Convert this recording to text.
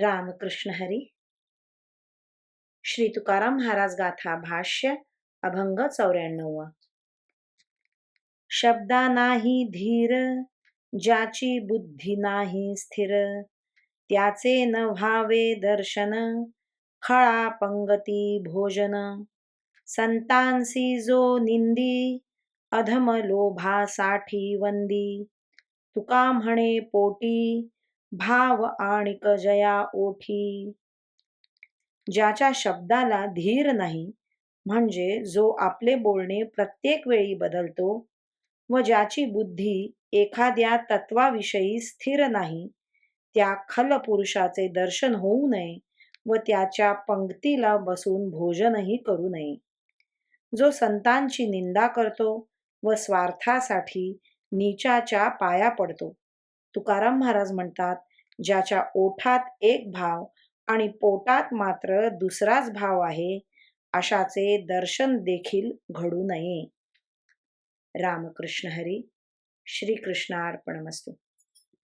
रामकृष्ण हरी। श्री तुकाराम महाराज गाथा भाष्य अभंग चौऱ्याण्णव। शब्दा नाही धीर ज्याची बुद्धी नाही स्थिर त्याचे न व्हावे दर्शन खळा पंगती भोजन। संतांसी जो निंदी अधम लोभासाठी वंदी। तुका म्हणे पोटी भाव आणिक जया ओठी. ज्याच्या शब्दाला धीर नाही म्हणजे जो आपले बोलणे प्रत्येक वेळी बदलतो व ज्याची बुद्धी एखाद्या तत्वाविषयी स्थिर नाही त्या खल पुरुषाचे दर्शन होऊ नये व त्याच्या पंक्तीला बसून भोजनही करू नये. जो संतांची निंदा करतो व स्वार्थासाठी नीचाच्या पाया पडतो. तुकाराम महाराज म्हणतात ज्याच्या ओठात एक भाव आणि पोटात मात्र दुसराच भाव आहे अशाचे दर्शन देखील घडू नये. रामकृष्ण हरी श्रीकृष्णार्पणमस्तू.